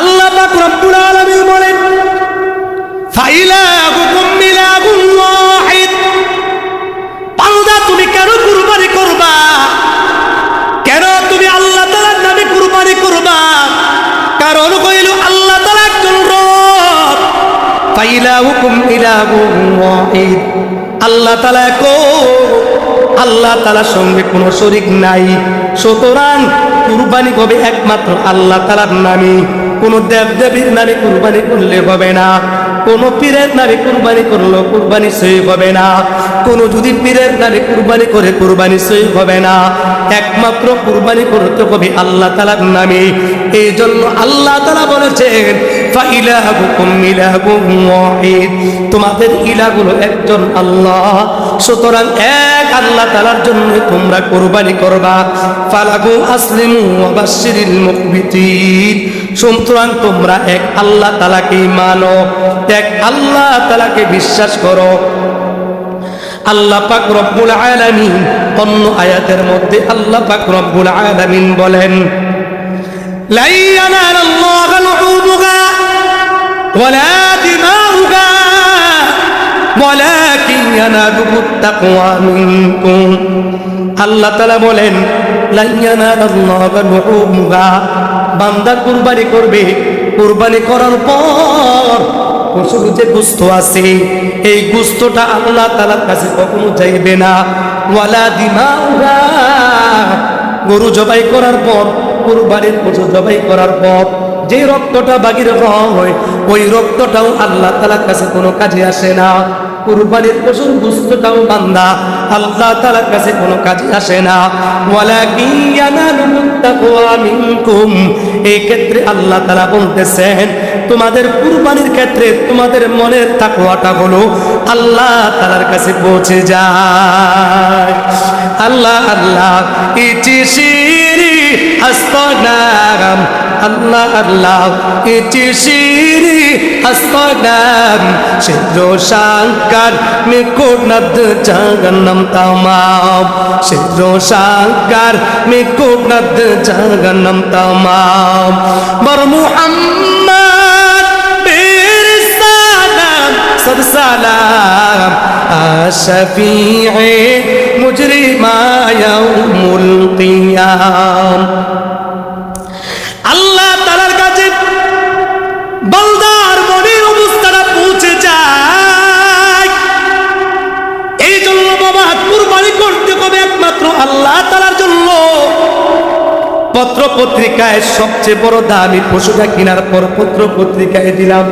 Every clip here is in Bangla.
আল্লাহ পাক রব্বুল আলামিন বলেন, ফাইলাহুকুম মিলাহুম ওয়াহিদ বান্দা তুমি কেন কুরবানি করবা? কেন তুমি আল্লাহ তাআলার নামে কুরবানি করবা? কারণ কইল আল্লাহ তাআলা একজন রব। ফাইলাহুকুম ইলাহুম ওয়াহিদ আল্লাহ তাআলা কো আল্লাহ তাআলার সঙ্গে কোনো শরীক নাই। সুতরাং কুরবানি হবে একমাত্র আল্লাহ তাআলার নামে। কোন দেব দেবীর নামে কুরবানি করলে হবে না। কোন পীরের নামে কুরবানি করল কুরবানি সই হবে না। কোন যদি পীরের নামে কুরবানি করে কুরবানি সই হবে না। একমাত্র কুরবানি করতে হবে আল্লাহ তালার নামে। এই জন্য আল্লাহ তালা বলেছেন তোমাদের ইলাগুলো একজন আল্লাহ, সুতরাং এক আল্লাহ তালার জন্য তোমরা কুরবানি করবা। ফালাগু আসলিমু মুকবিতিন সুতরাং তোমরা এক আল্লাহ তালাকে মানো, এক আল্লাহ তালাকে বিশ্বাস করো। আল্লাহ পাক রব্বুল আলামিন অন্য আয়াতের মধ্যে আল্লাহ পাক রব্বুল আলামিন বলেন, লাই ইয়ানালাল্লাহু লুহুমুহা ওয়ালা দিমাউহা ওয়ালাকিন ইয়ানালুহুত তাকওয়া মিনকুম। আল্লাহ বলেন, লাই ইয়ানালাল্লাহু লুহুমুহা বান্দা কুরবানি করবে, কুরবানি করার পর পশুর যে গুস্ত আছে, এই গুস্তটা আল্লাহ তালার কাছে কখনো যাইবে না। ওয়ালা দিমাউহা গরু জবাই করার পর, কুরবানির পশু জবাই করার পর, যে রক্তটা বাগির হয়, ওই রক্তটাও আল্লাহ তালার কাছে কোনো কাজে আসে না। কুরবানির পশুর গুস্তটাও বান্দা আল্লাহ তালার কাছে কোনো কাজে আসে না। ওয়ালাকিন ইয়ানালুহুত তাকওয়া আল্লাহ তাআলা বলতেছেন, তোমাদের কুরবানির ক্ষেত্রে তোমাদের মনের তাকওয়াটা হলো আল্লাহ তাআলার কাছে পৌঁছে যায়। আল্লাহ আল্লাহ ইচি শিরি আস্তনাম আল্লাহ আল্লাহ ইচি আস্তনাম সিদ্ধ শাঙ্কার মিকুনদ জগন্নম তামাম। সিদ্ধ শাঙ্কার মিকুনদ জগন্নম তামাম। বর মুহাম্মদ বীর পত্রিকায় সবচেয়ে বড় দামি পশুটা কেনার পর পত্র পত্রিকায় দিলাম।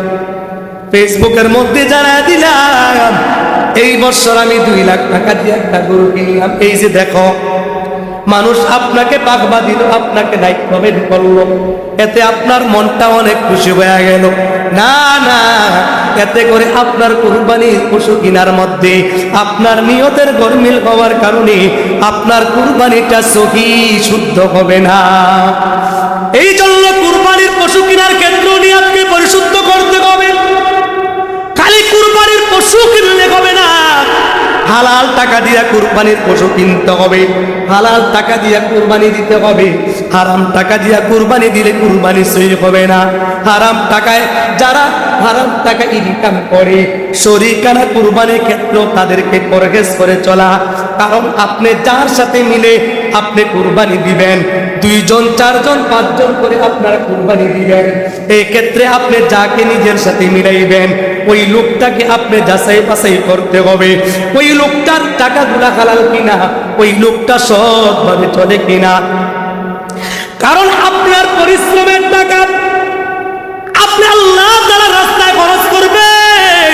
ফেসবুকের মধ্যে জানা দিলাম, এই বছর আমি দুই লাখ টাকা দিয়ে একটা গরু কিনলাম। এই যে দেখো, মানুষ আপনাকে পাকবা দিল আপনাকে দায়িত্ব করল। এতে আপনার মনটা অনেক খুশি হয়ে গেল। না না, এতে করে আপনার কুরবানির পশু কিনার মধ্যে আপনার নিয়তের গরমিল হওয়ার কারণে আপনার কুরবানিটা সহি, শুদ্ধ হবে না। এই জন্য কুরবানির পশু কিনার কেন্দ্র আপনি পরিশুদ্ধ করতে হবে। খালি কুরবানির পশু কিনলে হবে হালাল টাকা দিয়া কুরবানির পশু কিনতে হবে। হালাল টাকা দিয়া কুরবানি দিতে হবে। হারাম টাকা দিয়া কুরবানি দিলে কুরবানি সই হবে না। হারাম টাকায় যারা হারাম টাকা ইনকাম করে শরীরকানা কুরবানির ক্ষেত্রেও তাদেরকে পরহেজ করে চলা। কারণ আপনি যার সাথে মিলে আপনি কুরবানি দিবেন। দুইজন, চারজন, পাঁচজন করে আপনারা কুরবানি দিবেন। এই ক্ষেত্রে আপনি যাকে নিজের সাথে মিলাইবেন, ওই লোকটাকে আপনি যাচাই বাছাই করতে হবে। ওই লোকটার টাকাগুলা হালাল কিনা, ওই লোকটা সৎভাবে চলে কিনা। কারণ আপনার পরিশ্রমের টাকা আপনি আল্লাহ তাআলার রাস্তায় খরচ করবেন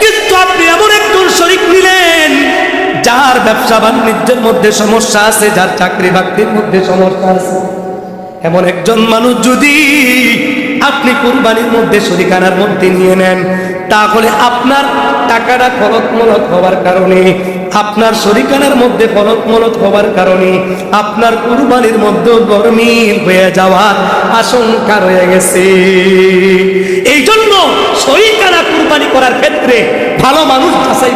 কিন্তু আপনি এমন একজন শরিক নিলেন যার ব্যবসা বাণিজ্যের মধ্যে সমস্যা আছে, যার চাকরি বাকরির মধ্যে সমস্যা আছে এমন একজন মানুষ যদি আপনি কুরবানির মধ্যে শরিকানার মধ্যে নিয়ে নেন, তাহলে আপনার টাকাটা মলত হওয়ার কারণে, আপনার শরিকানার মধ্যে ফলত মলত হওয়ার কারণে, আপনার কুরবানির মধ্যে গরমিল হয়ে যাওয়ার আশঙ্কা রয়ে গেছে এই জন্য শরিকানা কুরবানি করার ক্ষেত্রে ভালো মানুষ করা যায়।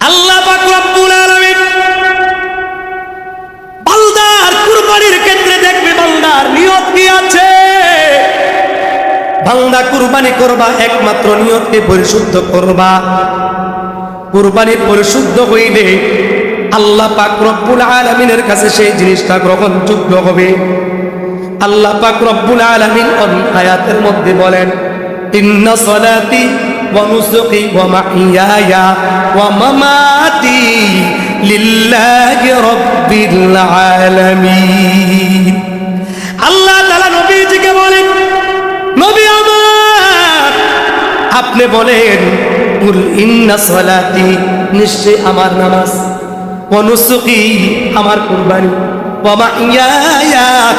আল্লাহ আলামিন বান্দার কুরবানির ক্ষেত্রে দেখবে দেওয়ার নিয়ত কি আছে? বান্দা কুরবানি করবা, একমাত্র নিয়তকে পরিশুদ্ধ করবা। কুরবানি পরিশুদ্ধ হইলে আল্লাহ পাক রব্বুল আলামিনের কাছে সেই জিনিসটা গ্রহণযোগ্য হবে। আল্লাহ পাক রব্বুল আলামিন আয়াতের মধ্যে বলেন, ইন্না সলাতি মাহিয়ায়া ওয়া মামাতি লিল্লাহি রাব্বিল আলামিন। আল্লাহ তাআলা নবীজিকে বলেন, নবী আমার, আপনি বলেন, কুল ইন্না সলাতি নিশ্চয় আমার নামাজ। অনুসুকি আমার কুরবানি। বাবা ইয়া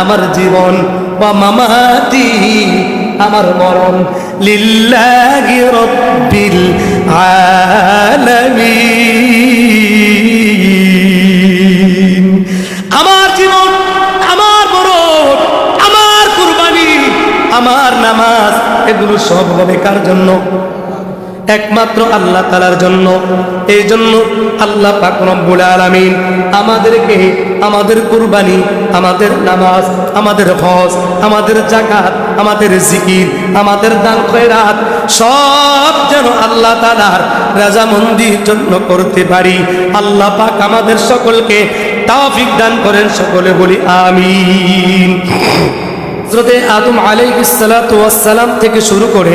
আমার জীবন। বা মামাতি, আমার মরণ। লিল্লাহি رب العالمين আমার জীবন, আমার মরণ, আমার কুরবানি, আমার নামাজ, এগুলো সব হবে কার জন্য? একমাত্র আল্লাহ তালার জন্য। এই জন্য আল্লাহ পাক আলামিন আমাদেরকে আমাদের কুরবানি, আমাদের নামাজ, আমাদের হজ, আমাদের জাকাত আমাদের জিকির, আমাদের দান খয়রাত সব যেন আল্লাহ তালার রাজামন্দির জন্য করতে পারি। আল্লাহ পাক আমাদের সকলকে তাওফিক দান করেন, সকলে বলি আমিন। হযরতে আদম আলাইহিস থেকে শুরু করে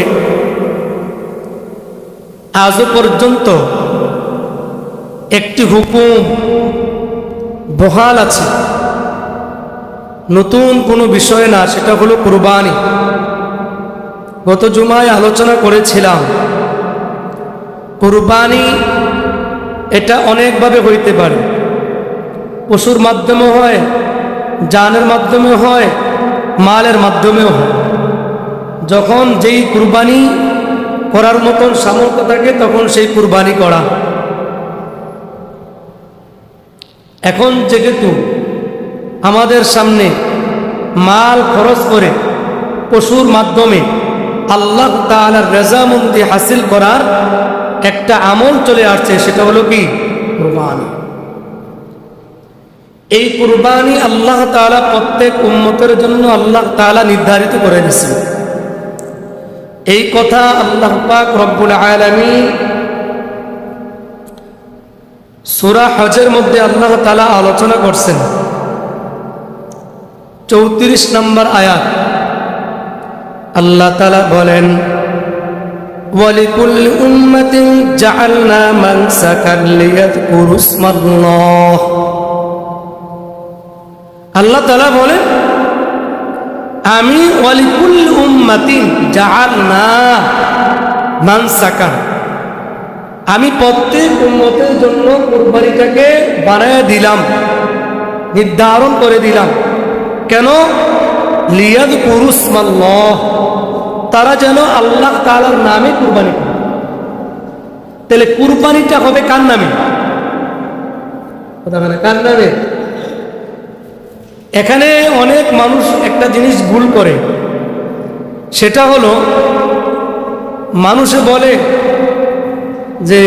আজও পর্যন্ত একটি হুকুম বহাল আছে। নতুন কোনো বিষয় না, সেটা হলো কুরবানি। গত জুমায় আলোচনা করেছিলাম, কুরবানি এটা অনেকভাবে হইতে পারে। পশুর মাধ্যমে হয়, জানের মাধ্যমে হয়, মালের মাধ্যমেও হয়। যখন যেই কুরবানি করার মতন সামর্থ্য থাকে, তখন সেই কুরবানি করা। এখন যেহেতু আমাদের সামনে মাল খরচ করে পশুর মাধ্যমে আল্লাহ তালার রেজামন্দি হাসিল করার একটা আমল চলে আসছে, সেটা হলো কি? কুরবানি। এই কুরবানি আল্লাহ তালা প্রত্যেক উন্মতের জন্য আল্লাহ তালা নির্ধারিত করে দিয়েছেন। এই কথা আল্লাহ পাক রব্বুল আলামিন সূরা হজের মধ্যে আল্লাহ তাআলা আলোচনা করছেন চৌত্রিশ নম্বর আয়াত আল্লাহ তাআলা বলেন ولكل أمة جعلنا منسكا ليذكروا اسم الله আল্লাহ তাআলা বলেন আমি ওয়ালিকুল উম্মাতিন জাহাল না মানসাকা আমি প্রত্যেক উম্মতের জন্য কুরবানিটাকে বানায় দিলাম, নির্ধারণ করে দিলাম। কেন? লিয়াদ পুরুষ তারা যেন আল্লাহ তালার নামে কুরবানি করে। তাহলে কুরবানিটা হবে কার নামে? কার নামে? এখানে অনেক মানুষ একটা জিনিস ভুল করে। সেটা হলো, মানুষে বলে যে,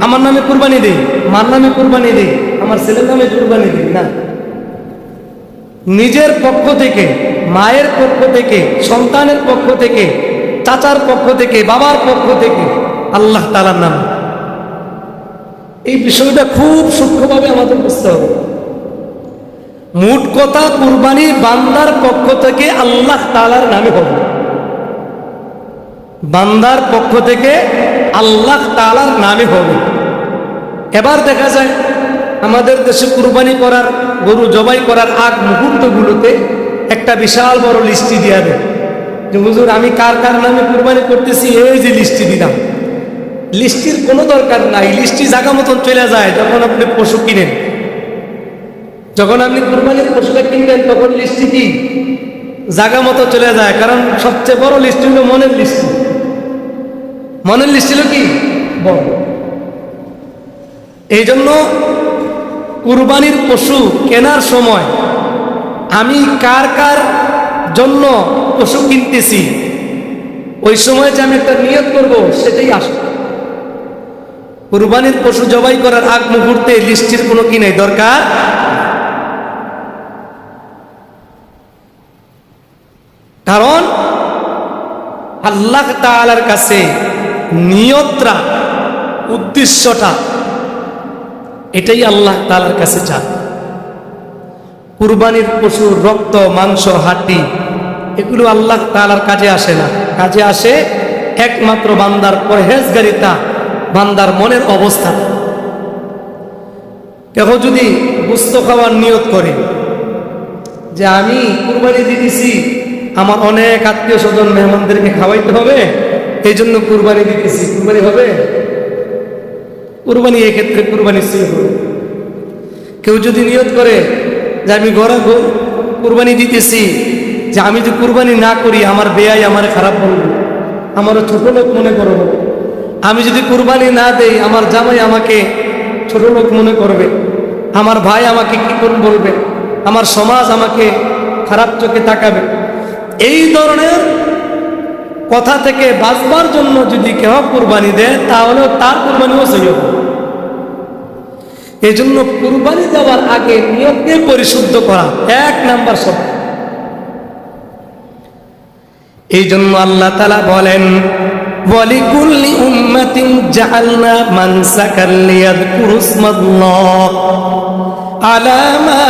আমার নামে কুরবানি দিই মার নামে কুরবানি দিই আমার ছেলের নামে কুরবানি দিই না। নিজের পক্ষ থেকে, মায়ের পক্ষ থেকে, সন্তানের পক্ষ থেকে, চাচার পক্ষ থেকে, বাবার পক্ষ থেকে আল্লাহ তালার নাম। এই বিষয়টা খুব সূক্ষ্মভাবে আমাদের বুঝতে হবে। মোট কথা কুরবানি বান্দার পক্ষ থেকে আল্লাহ তালার নামে হবে। বান্দার পক্ষ থেকে আল্লাহ তালার নামে হবে। এবার দেখা যায়, আমাদের দেশে কুরবানি করার, গরু জবাই করার আগ মুহূর্তগুলোতে একটা বিশাল বড় লিস্টি দিয়ে দেয়। যে, হুজুর, আমি কার কার নামে কুরবানি করতেছি, এই যে লিস্টি দিলাম। লিস্টির কোনো দরকার নাই, লিস্টি জায়গা মতন চলে যায়, যখন আপনি পশু কিনেন। যখন আপনি কুরবানির পশুটা কিনবেন, তখন লিস্টি কি? জাগা মতো চলে যায়, কারণ সবচেয়ে বড় লিস্ট হলো মনের লিস্ট। মনের লিস্ট হলো কি? বড়। এই জন্য কুরবানির পশু কেনার সময় আমি কার কার জন্য পশু কিনতেছি, ওই সময় যে আমি একটা নিয়ত করব, সেটাই আস। কুরবানির পশু জবাই করার আগ মুহূর্তে লিস্টির কোনো কি নেই, দরকার কারণ আল্লাহ তালার কাছে নিয়তটা উদ্দেশ্যটা এটাই আল্লাহ তালার কাছে চান। কুরবানির পশুর রক্ত, মাংস হাড্ডি এগুলো আল্লাহ তালার কাজে আসে না। কাজে আসে একমাত্র বান্দার পরহেজগারিতা, বান্দার মনের অবস্থা। কেহ যদি গুস্ত খাওয়ার নিয়ত করে যে আমি কুরবানি দিতেছি আমার অনেক আত্মীয় স্বজন মেহমানদেরকে খাওয়াইতে হবে এই জন্য কুরবানি দিতেছি। কুরবানি হবে? কুরবানি এক্ষেত্রে কুরবানি ছিল। হবে কেউ যদি নিয়ত করে যে আমি গড়া কুরবানি দিতেছি, যে আমি যদি কুরবানি না করি, আমার বেয়াই আমার খারাপ বলবে আমারও ছোট লোক মনে করব আমি যদি কুরবানি না দেই, আমার জামাই আমাকে ছোট লোক মনে করবে। আমার ভাই আমাকে কি করে বলবে? আমার সমাজ আমাকে খারাপ চোখে তাকাবে। এই ধরনের কথা থেকে বাঁচবার জন্য যদি কেহ কুরবানি দেয়, তাহলে তার কুরবানিও সহি হবে। এই জন্য কুরবানি দেওয়ার আগে নিয়তকে পরিশুদ্ধ করা এক নাম্বার শব্দ এই জন্য আল্লাহ তালা বলেন, ওয়ালিকুল্লি উম্মাতিন জাআলনা মানসাকান লিয়াযকুরু ইসমাল্লাহ আলা মা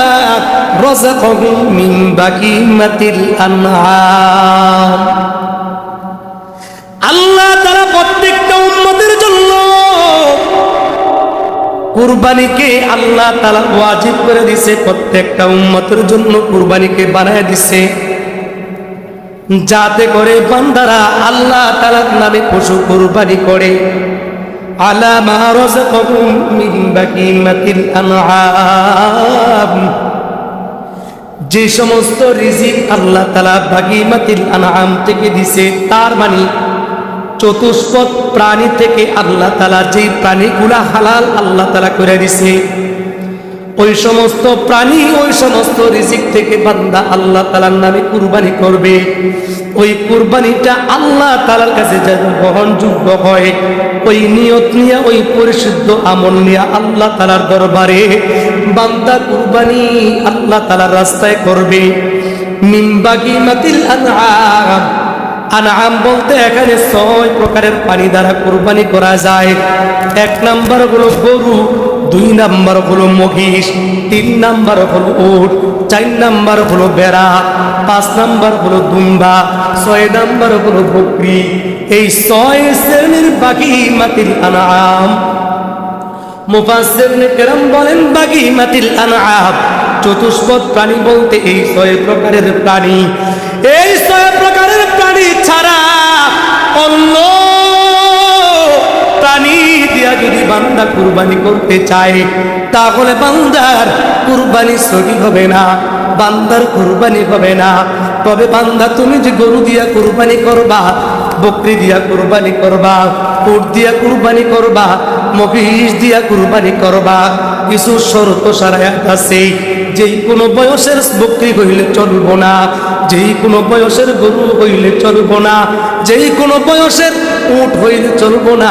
আল্লাহ তারা প্রত্যেকটা উম্মতের জন্য কুরবানিকে আল্লাহ তালা ওয়াজিব করে দিছে, প্রত্যেকটা উম্মতের জন্য কুরবানিকে বানায় দিছে। যাতে করে বান্দারা আল্লাহ তালার নামে পশু কুরবানি করে। আলা মারাযাকাহুম মিন বাকিমাতিল আনআম। যে সমস্ত রিজিক আল্লাহ তালা বাগিমাতিল আনাম থেকে দিছে, তার মানে চতুষ্পদ প্রাণী থেকে আল্লাহ তালা যে প্রাণীগুলা হালাল আল্লাহ তালা করে দিছে ওই সমস্ত প্রাণী, ওই সমস্ত রিজিক থেকে বান্দা আল্লাহ তালার নামে কুরবানি করবে। ওই কুরবানিটা আল্লাহ তালার কাছে যেন গ্রহণযোগ্য হয়, ওই নিয়ত নিয়ে, ওই পরিশুদ্ধ আমল নিয়ে আল্লাহ তালার দরবারে বান্দা কুরবানি আল্লাহ তালার রাস্তায় করবে। মিমবাগি মাতিল আনাম বলতে এখানে ছয় প্রকারের পানি দ্বারা কোরবানি করা যায়। এক নাম্বার হলো গরু। দুই নাম্বার হলো মহিষ, তিন নাম্বার হলো উট, চার নাম্বার হলো বেড়া, পাঁচ নাম্বার হলো দুম্বা, ছয় নাম্বার হলো বকরি। এই ছয় শ্রেণির বাকি মাতিল আনাম। মুফাসসির কেরাম বলেন বাগি মাতিল আনআম চতুষ্পদ প্রাণী বলতে এই ছয় প্রকারের প্রাণী। এই ছয় প্রকারের প্রাণী ছাড়া কুরবানি করতে চায়, তাহলে বান্দার কুরবানি সহি হবে না, বান্দার কুরবানি হবে না। তবে বান্দা, তুমি যে গরু দিয়া কুরবানি করবা, বকরি দিয়া কুরবানি করবা, উট দিয়া কুরবানি করবা, মহিষ দিয়া কুরবানি করবা, কিছু শর্ত সারায় আছে। যেই কোনো বয়সের বকরি হইলে চলবো না, যেই কোনো বয়সের গরু হইলে চলবো না, যেই কোনো বয়সের উট হইলে চলবো না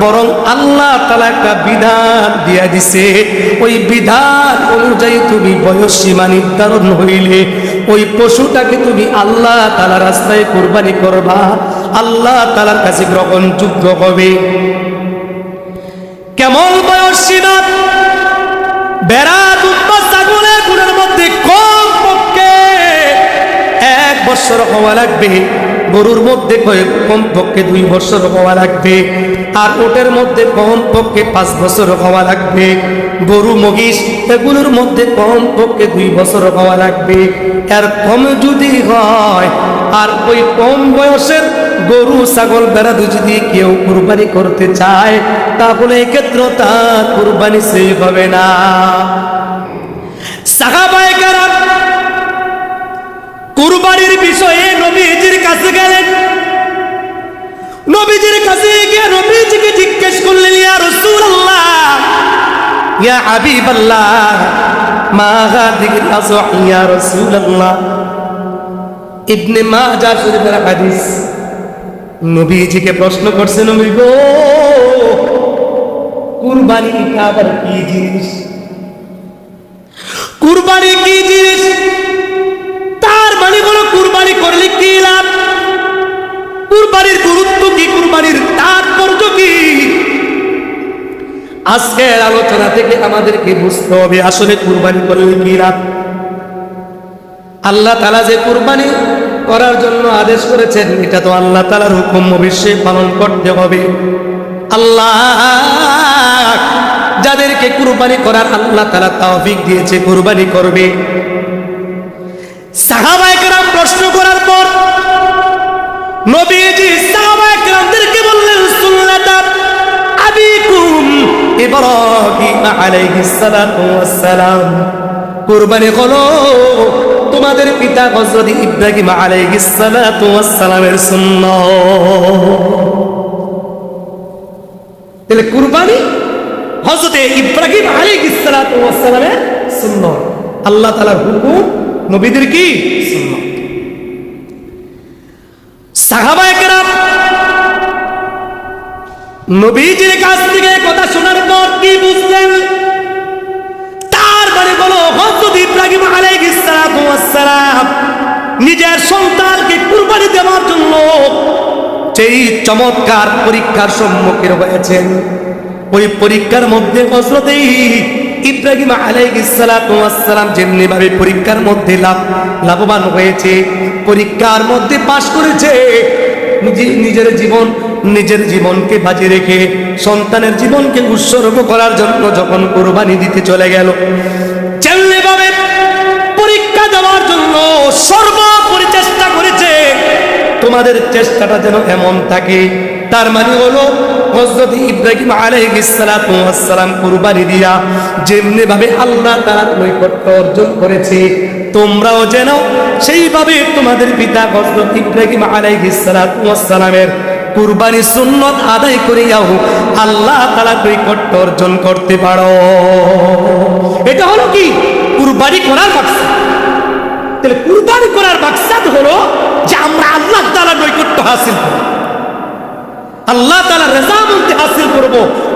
বরং আল্লাহ তালা একটা বিধান দিয়া দিছে। ওই বিধান অনুযায়ী তুমি বয়স সীমা নির্ধারণ হইলে ওই পশুটাকে তুমি আল্লাহ তালা রাস্তায় কোরবানি করবা। আল্লাহ তালার কাছে গ্রহণযোগ্য হবে। কেমন বয়স সীমা বেড়া দুম্বা ছাগলের গুণের মধ্যে কম পক্ষে এক বছর হওয়া লাগবে। গরুর মধ্যে কয়েক- কম পক্ষে দুই বছর হওয়া লাগবে, আর ওটের মধ্যে কম পক্ষে পাঁচ বছর হওয়া লাগবে। গরু মহিষ এগুলোর মধ্যে কম পক্ষে দুই বছর হওয়া লাগবে। এর কম যদি হয়, আর ওই কম বয়সের গরু, ছাগল বেড়া যদি কেউ কুরবানি করতে চায়, তাহলে এক্ষেত্রে তার কুরবানি সেই হবে না। সাহাবায়ে কেরাম কুরবানির বিষয়ে নবীজির কাছে গেলেন। নবীজির কাছে গিয়ে নবীজিকে জিজ্ঞেস করলেন, ইয়া রাসূলুল্লাহ, ইয়া হাবিবাল্লাহ, মা হাদিহিল আযওয়া ইয়া রাসূলুল্লাহ? ইবনে মাজাহ শরীফের হাদিস। নবীজিকে প্রশ্ন করছে, নবী গো কুরবানিটা আবার কি জিনিস? কুরবানির গুরুত্ব কি, কুরবানির তাৎপর্য কি? আজকের আলোচনা থেকে আমাদেরকে বুঝতে হবে আসলে কুরবানি করলে কি লাভ আল্লাহ তালা যে কুরবানি করার জন্য আদেশ করেছেন, এটা তো আল্লাহ তালার হুকুম অবশ্যই পালন করতে হবে। আল্লাহ যাদেরকে কুরবানি করার আল্লাহ তালা তাওফিক দিয়েছে, কুরবানি করবে। সাহাবাইকেরাম প্রশ্ন করার পর নবীজি কুরবানি হলো তোমাদের পিতা হযরত ইব্রাহিম আলাইহিস সালাতু ওয়াস সালামের সুন্নাহ তাহলে কুরবানি হযরত ইব্রাহিম ওয়াস সালামের সুন্নাহ আল্লাহ তাআলার হুকুম, নবীদের কি? সুন্নাহ সাহাবায়ে কেরাম নবীজির কাছ থেকে কথা শোনার পর কি বুঝলেন? তার মানে বলো হযরত ইব্রাহিম আলাইহিস সালাম নিজের সন্তানকে কুরবানি দেওয়ার জন্য সেই চমৎকার পরীক্ষার সম্মুখীন হয়েছেন। ওই পরীক্ষার মধ্যে হযরত ইব্রাহিম ওয়াস যেমনি ভাবে পরীক্ষার মধ্যে লাভ, লাভবান হয়েছে, পরীক্ষার মধ্যে পাশ করেছে নিজের জীবন নিজের জীবনকে বাজি রেখে সন্তানের জীবনকে উৎসর্গ করার জন্য যখন কোরবানি দিতে চলে গেল পরীক্ষা দেওয়ার জন্য সর্বোপরি চেষ্টা করেছে, তোমাদের চেষ্টাটা যেন এমন থাকে। তার মানে হলো, হযরত ইব্রাহিম সালাম কুরবানি দিয়া যেমনি ভাবে আল্লাহ তাআলার নৈকট্য অর্জন করেছে, তোমরাও যেন সেইভাবে তোমাদের পিতা হযরত ইব্রাহিম সালামের কুরবানি সুন্নত আদায় করিয়াও আল্লাহ তাআলা নৈকট্য অর্জন করতে পারো। এটা হলো কি? কুরবানি করার বাক্সা। তাহলে কুরবানি করার মাকসাদ হলো যে আমরা আল্লাহ তাআলার নৈকট্য হাসিল করব। আল্লাহ তাআলার রেজামন্দি হাসিল করব।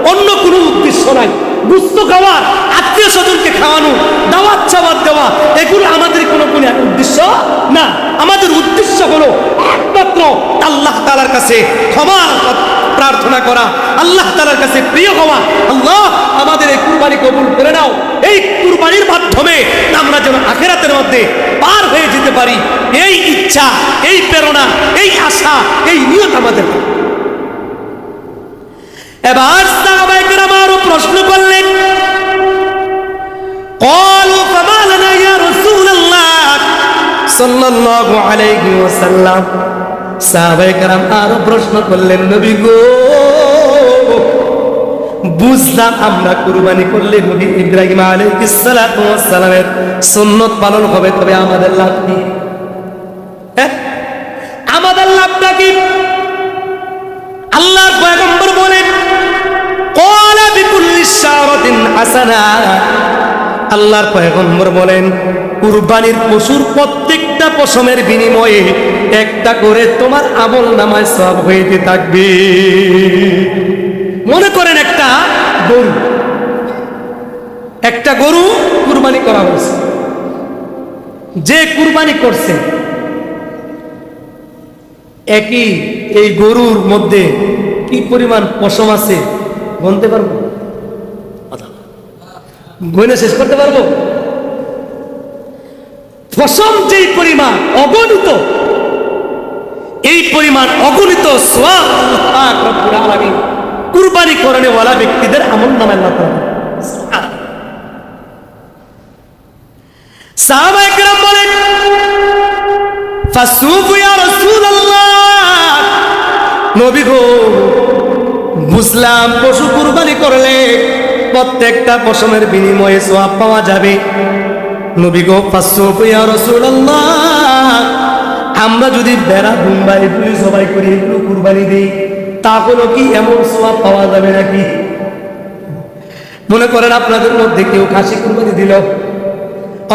অন্য কোনো উদ্দেশ্য নাই। গুস্ত খাওয়া, আত্মীয় স্বজনকে খাওয়ানো দাওয়াত চাওয়াত দেওয়া, এগুলো আমাদের কোনো কোনো উদ্দেশ্য না। আমাদের উদ্দেশ্য হলো একমাত্র আল্লাহ তালার কাছে ক্ষমা প্রার্থনা করা, আল্লাহ তালার কাছে প্রিয় হওয়া। আল্লাহ, আমাদের এই কুরবানি কবুল করে নাও। এই কুরবানির মাধ্যমে আমরা যেন আখেরাতের মধ্যে পার হয়ে যেতে পারি। এই ইচ্ছা, এই প্রেরণা, এই আশা, এই নিয়ত আমাদের। এবার প্রশ্ন করলেন, কল صلى الله عليه وسلم সাহাবাইকেরাম আরো প্রশ্ন করলেন নবী গো বুঝলাম আমরা কুরবানি করলে নবী ইব্রাহিম আলাইহিস সালাতু ওয়াস সালামের সুন্নাত পালন হবে তবে আমাদের লাভ কি হ্যাঁ? আমাদের লাভটা কি আল্লাহর পয়গম্বর বলেন ক্বালা বিকুল্লি শারাতিন হাসানা আল্লাহর পয়গম্বর বলেন কুরবানির পশুর প্রত্যেকটা পশমের বিনিময়ে একটা করে তোমার আমল নামায় সব হইতে থাকবে। মনে করেন একটা গরু। একটা গরু কুরবানি করা হয়েছে। যে কুরবানি করছে, একই এই গরুর মধ্যে কি পরিমাণ পশম আছে গনতে পারব? গনে শেষ করতে পারব? পশম যেই পরিমাণ অগণিত। এই পরিমাণ অগণিত আল্লাহ কুরবানি করণে ওয়ালা ব্যক্তিদের আমল নামায় না করেন। সাহাবা একরাম বলেন নবী গো পশু কুরবানি করলে প্রত্যেকটা পশমের বিনিময়ে সোয়াব পাওয়া যাবে। নবী গো ফাসুফু ইয়া আমরা যদি বেড়া বুম্বাই পুলি সবাই করি, এগুলো কুরবানি দিই, তাহলে কি এমন সোয়াব পাওয়া যাবে নাকি? মনে করেন আপনাদের মধ্যে কেউ খাসি কুরবানি দিল,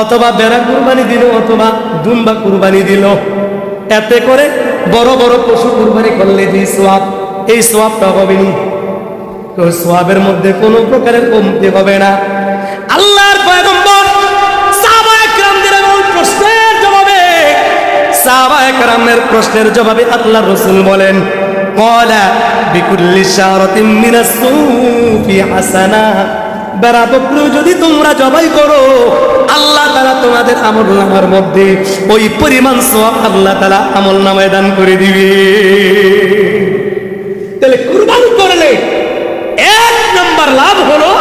অথবা বেড়া কুরবানি দিল, অথবা দুম্বা কুরবানি দিল। এতে করে বড় বড় পশু কুরবানি করলে যে সোয়াব এই সোয়াবটা হবে নি তো সোয়াবের মধ্যে কোনো প্রকারের কমতি হবে না। আল্লাহর পয়গম্বর প্রশ্নের জবাবে সাহাবা কারামের প্রশ্নের জবাবে আল্লাহ রসুল বলেন, কলা বিকুল্লি শারতিন সুফি হাসানা। বেড়া যদি তোমরা জবাই করো, আল্লাহ তারা তোমাদের আমল নামার মধ্যে ওই পরিমাণ সব আল্লাহ তারা আমল নামায় দান করে দিবে। তাহলে কুরবানি করলে এক নম্বর লাভ হলো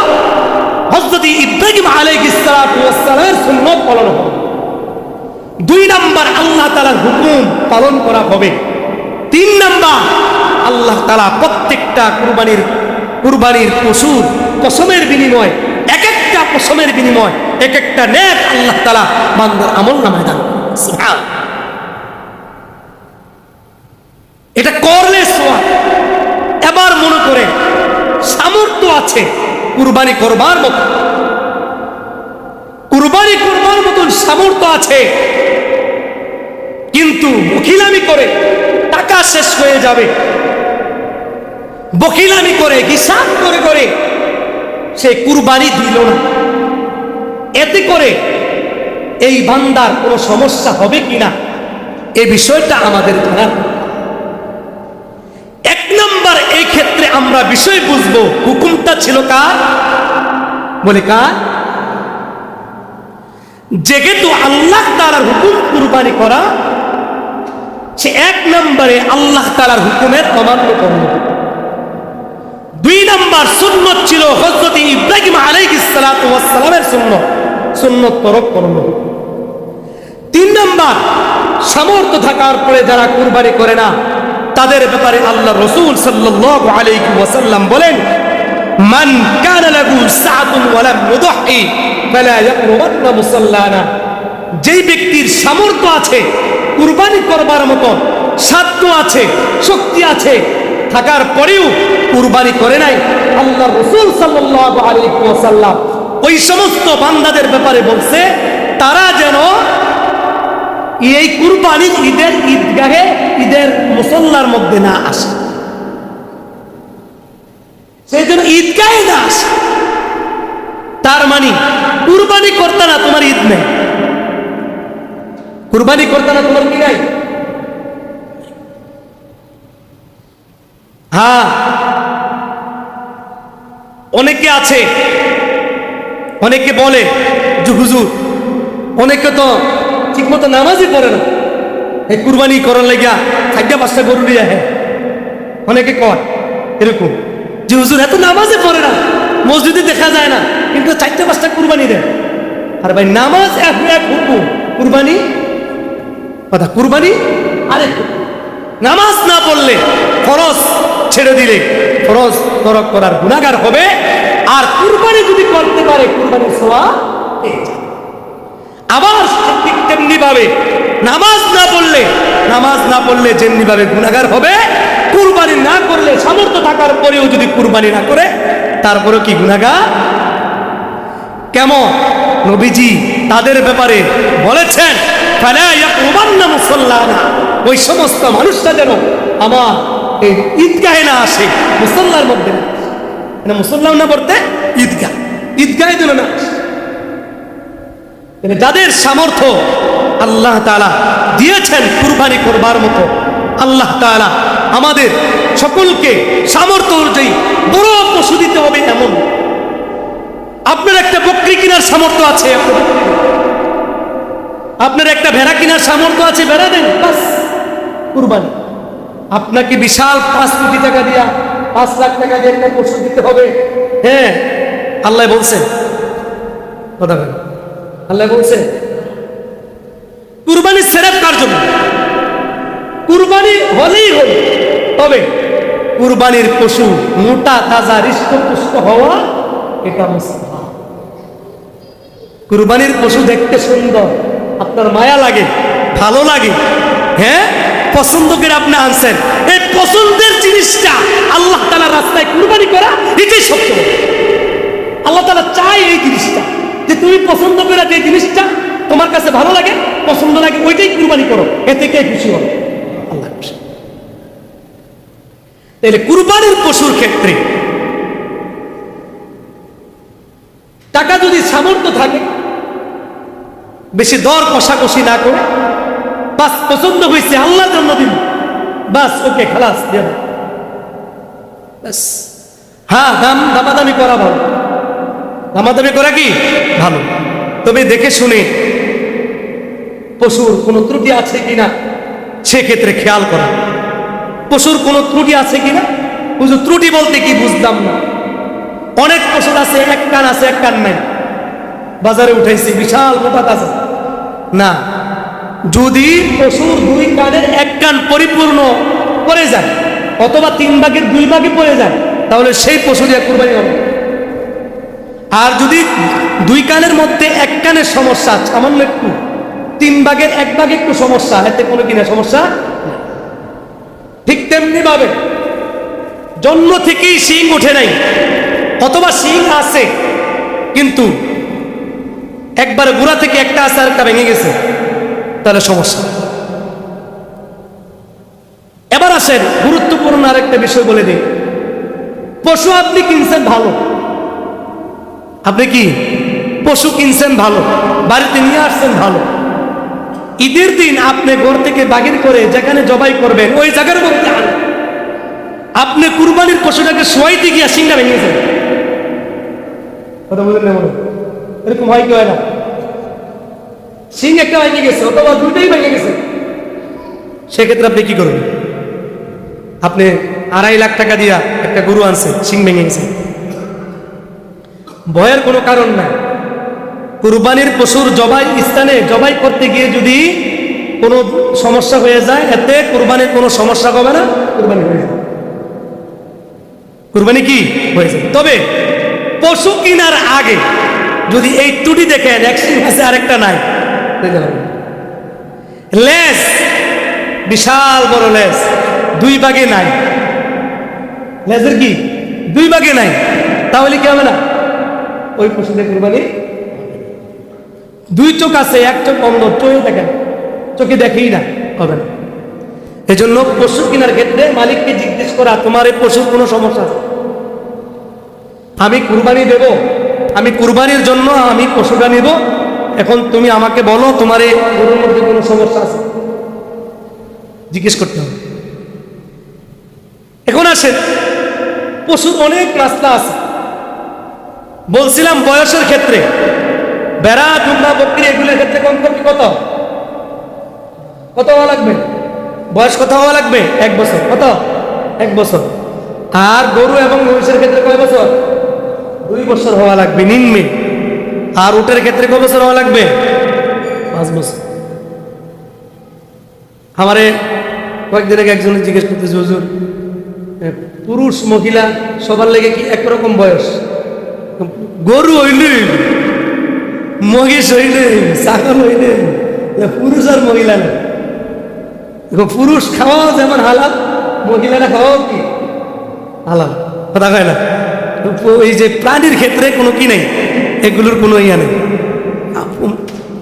হজরত ইব্রাহিম আলাইহিস সালাতু ওয়াস সালামের সুন্নাত পালন হবে দুই নাম্বার আল্লাহ তালার হুকুম পালন করা হবে। তিন নাম্বার, আল্লাহ তালা প্রত্যেকটা কুরবানির কুরবানির পশুর পশমের বিনিময় এক একটা পশমের বিনিময় এক একটা নেক আল্লাহ তালা বান্দার আমল নামায় দান এটা করলে সোয়া এবার মনে করে, সামর্থ্য আছে, কুরবানি করবার মতো। কুরবানি করবার মতন সামর্থ্য আছে। কিন্তু বকিলামি করে টাকা শেষ হয়ে যাবে। বকিলামি করে, হিসাব করে করে সে কুরবানি দিল না। এতে করে এই বান্দার কোনো সমস্যা হবে কিনা, এ বিষয়টা আমাদের জানার এক নম্বর, এই ক্ষেত্রে আমরা বিষয় বুঝব, হুকুমটা ছিল কার? বলে কার? যেহেতু আল্লাহ তালার হুকুম কুরবানি করা, সে এক নম্বরে আল্লাহ তালার হুকুমের অমান্য করল। দুই নম্বর সুন্নত ছিল হজরত ইব্রাহিম ওয়াস সালামের সুন্নত সুন্নত তরক করল। তিন নম্বর, সামর্থ্য থাকার পরে যারা কুরবানি করে না, তাদের ব্যাপারে আল্লাহ রসুল সাল্লাল্লাহু আলাইকুম ওয়াসাল্লাম বলেন মান কানা লাহু সাআতুন ওয়া লাম ফালা ইয়াকরুবান্না মুসাল্লানা। যেই ব্যক্তির সামর্থ্য আছে, কুরবানি করবার মতো সাধ্য আছে, শক্তি আছে, থাকার পরেও কুরবানি করে নাই আল্লাহ রসুল সাল্লাল্লাহু আলাইহি ওয়াসাল্লাম। ওই সমস্ত বান্দাদের ব্যাপারে বলছে, তারা যেন এই কুরবানি ঈদের ঈদগাহে ঈদের মুসল্লার মধ্যে না আসে। সেই জন্য ঈদগাহে না আসে। তার মানে কুরবানি করতে না, তোমার ঈদ নেই। কুরবানি করতে না, তোমার কি নাই? হ্যাঁ। অনেকে আছে, অনেকে বলে যে, হুজুর, অনেকে তো ঠিক মতো নামাজই পড়ে না। এই কুরবানি করার লাগিয়া চারটা পাঁচটা গরু নিয়ে আহে। অনেকে কয়, এরকম। যে হুজুর এত নামাজে পড়ে না, মসজিদে দেখা যায় না, কিন্তু চারটা পাঁচটা কুরবানি দেয়। আর ভাই, নামাজ এক এক হুকুম, কুরবানি, কথা, কুরবানি আরেক নামাজ না পড়লে ফরজ ছেড়ে দিলে, ফরজ তরক করার গুণাগার হবে। আর কুরবানি যদি করতে পারে কুরবানি সোয়া আবার ঠিক তেমনি ভাবে নামাজ না পড়লে, নামাজ না পড়লে যেমনি ভাবে গুণাগার হবে কুরবানি না করলে সামর্থ্য থাকার পরেও যদি কুরবানি না করে, তারপরেও কি গুণাগার কেমন নবীজি তাদের ব্যাপারে বলেছেন। ওই সমস্ত মানুষটা যেন আমার এই ঈদগাহে না আসে, মুসল্লার মধ্যে না। মানে মুসল্লাও না পড়তে, ঈদগাহ ঈদগাহে যেন না আসে যাদের সামর্থ্য আল্লাহ তাআলা দিয়েছেন কুরবানি করবার মতো আল্লাহ তাআলা আমাদের সকলকে সামর্থ্য অনুযায়ী বড় পশু দিতে হবে এমন। আপনার একটা বকরি কেনার সামর্থ্য আছে। আপনার একটা ভেড়া কেনার সামর্থ্য আছে, ভেড়া দেন কুরবানি। আপনাকে বিশাল পাঁচ কোটি টাকা দিয়া পাঁচ লাখ টাকা দিয়ে একটা পশু দিতে হবে। হ্যাঁ আল্লাহ বলছেন। কথা আল্লাহ বলছে কুরবানি সেরেফ কার জন্য? কুরবানি হলেই হল। তবে কুরবানির পশু মোটা, তাজা, হৃষ্টপুষ্ট হওয়া এটা মুসলমান। কুরবানির পশু দেখতে সুন্দর, আপনার মায়া লাগে, ভালো লাগে। হ্যাঁ? পছন্দ করে আপনি আনছেন। এই পছন্দের জিনিসটা আল্লাহ তালা রাস্তায় কুরবানি করা, এটাই সত্য। আল্লাহ তালা চায় এই জিনিসটা, যে তুমি পছন্দ করে যে জিনিসটা তোমার কাছে ভালো লাগে, পছন্দ লাগে, ওইটাই কুরবানি করো। এতে কে খুশি হবে আল্লাহ খুশি তাহলে কুরবানির পশুর ক্ষেত্রে টাকা যদি সামর্থ্য থাকে, বেশি দর কষাকষি না করে, বাস পছন্দ হয়েছে আল্লাহর জন্য দিন বাস ওকে খালাস দাও। হ্যাঁ দাম, দামাদামি করা ভালো। দামাদামি করা কি? ভালো। তবে দেখে শুনে পশুর কোনো ত্রুটি আছে কিনা, সেক্ষেত্রে খেয়াল করা। পশুর কোনো ত্রুটি আছে কিনা বুঝু, ত্রুটি বলতে কি বুঝতাম না। অনেক পশুর আছে, এক কান আছে, এক কান নাই। বাজারে উঠাইছি, বিশাল মোটা তাজা। না, যদি পশুর দুই কানের এক কান পরিপূর্ণ পড়ে যায়, অথবা তিন ভাগের দুই ভাগে পড়ে যায়, তাহলে সেই পশু দিয়ে কুরবানি হবে। আর যদি দুই কানের মধ্যে এক কানের সমস্যা সামান্য একটু, তিন ভাগের এক ভাগে একটু সমস্যা, এতে কোনো কিনা সমস্যা তেমনি ভাবে জন্ম থেকেই শিং উঠে নাই। অথবা শিং আছে, কিন্তু একবার গোড়া থেকে একটা আছে আর একটা ভেঙে গেছে। তাহলে সমস্যা। এবার আসেন গুরুত্বপূর্ণ আরেকটা বিষয় বলে দিই। পশু আপনি কিনছেন ভালো। আপনি কি? পশু কিনছেন ভালো। বাড়িতে নিয়ে আসছেন ভালো। ঈদের দিন আপনি ঘর থেকে বাগির করে যেখানে জবাই করবেন, ওই জায়গার মধ্যে আপনি কুরবানির পশুটাকে শোয়াইতে গিয়া সিংটা ভেঙে গেছেন কথা বলেন? এরকম হয় কি হয় না? সিং একটা ভেঙে গেছে, অথবা দুইটাই ভেঙে গেছে। সেক্ষেত্রে আপনি কি করবেন? আপনি আড়াই লাখ টাকা দিয়া একটা গরু আনছে সিং ভেঙে গেছে। ভয়ের কোনো কারণ নাই। কুরবানির পশুর জবাই স্থানে জবাই করতে গিয়ে যদি কোনো সমস্যা হয়ে যায় এতে কুরবানির কোনো সমস্যা হবে না। কুরবানি হয়ে যাবে। কুরবানি কি? হয়ে যাবে। তবে পশু কেনার আগে যদি এই টুটি দেখেন এক সিং আছে আরেকটা নাই। লেস বিশাল বড় লেস দুই ভাগে নাই। লেজের কি? দুই ভাগে নাই। তাহলে কি হবে না? ওই পশুদের কুরবানি দুই চোখ আছে, এক চোখ অন্ধ, চোখে দেখেন, চোখে দেখেই না, হবে না। এজন্য পশু কেনার ক্ষেত্রে মালিককে জিজ্ঞেস করা, তোমার এই পশুর কোনো সমস্যা আছে? আমি কুরবানি দেব, আমি কুরবানির জন্য আমি পশুটা নিব। এখন তুমি আমাকে বলো, তোমার এই গরুর মধ্যে কোনো সমস্যা আছে? জিজ্ঞেস করতে হবে। এখন আসেন, পশুর অনেক রাস্তা আছে। বলছিলাম বয়সের ক্ষেত্রে বেড়া, টুকরা, বকরি, এগুলোর ক্ষেত্রে কম কমই কত? কত হওয়া লাগবে? বয়স কত হওয়া লাগবে? এক বছর। কত? এক বছর। আর গরু এবং মহিষের ক্ষেত্রে কয় বছর? দুই বছর হওয়া লাগবে, নিম্নে। আর উটের ক্ষেত্রে কয় বছর হওয়া লাগবে? পাঁচ বছর। আমারে কয়েকদিন আগে একজন জিজ্ঞেস করতেছে, হুজুর পুরুষ, মহিলা, সবার লেগে কি একরকম বয়স? গরু হইলে মহিষ হইলে ছাগল হইলে পুরুষ আর মহিলা না দেখো, পুরুষ খাওয়াও যেমন হালাল, মহিলারা খাওয়াও কি? হালাল। কথা কয় না? এই যে প্রাণীর ক্ষেত্রে কোনো কি নেই? এগুলোর কোনো ইয়া নেই। আপ-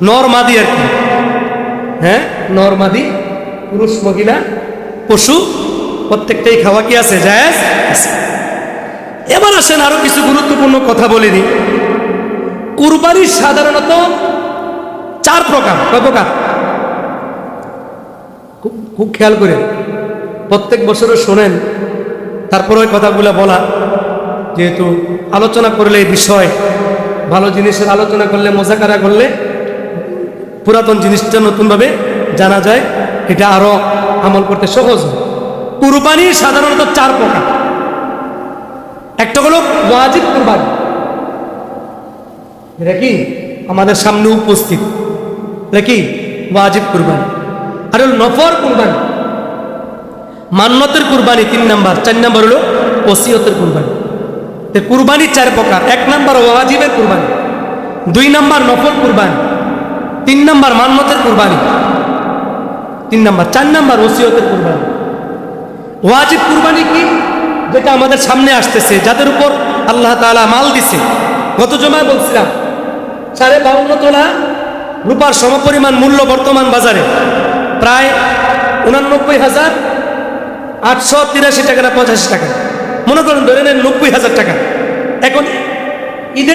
নর আর কি? হ্যাঁ? নর মাদি, পুরুষ, মহিলা, পশু, প্রত্যেকটাই খাওয়া কি আছে? আছে। এবার আসেন আরও কিছু গুরুত্বপূর্ণ কথা বলে দিই কুরবানি সাধারণত চার প্রকার। কয় প্রকার? খুব খুব খেয়াল করে। প্রত্যেক বছরও শোনেন, তারপরে কথাগুলো বলা। যেহেতু আলোচনা করলে এই বিষয়, ভালো জিনিসের আলোচনা করলে, মোজাকারা করলে পুরাতন জিনিসটা নতুনভাবে জানা যায়। এটা আরও আমল করতে সহজ। কুরবানি সাধারণত চার প্রকার। একটা হলো ওয়াজিব কুরবানি। কি? আমাদের সামনে উপস্থিত। এটা কি? ওয়াজিব কুরবানি। আর হল নফর কুরবানি। মান্যতের কুরবানি তিন নাম্বার, চার নাম্বার হলো ওসিয়তের কুরবানি। তো কুরবানি চার প্রকার, এক নাম্বার ওয়াজিবের কুরবানি, দুই নাম্বার নফর কুরবানি, তিন নাম্বার মান্যতের কুরবানি, তিন নাম্বার, চার নাম্বার ওসিয়তের কুরবানি। ওয়াজিব কুরবানি কি? যেটা আমাদের সামনে আসতেছে, যাদের উপর আল্লাহ তাআলা মাল দিছে। গত জমায় বলছিলাম সাড়ে বাউন্ন তোলা রূপার সমপরিমাণ মূল্য বর্তমান বাজারে। প্রায় উনানব্বই হাজার আটশো তিরাশি টাকা না পঁচাশি টাকা। মনে করেন, ধরে নেন নব্বই হাজার টাকা। এখন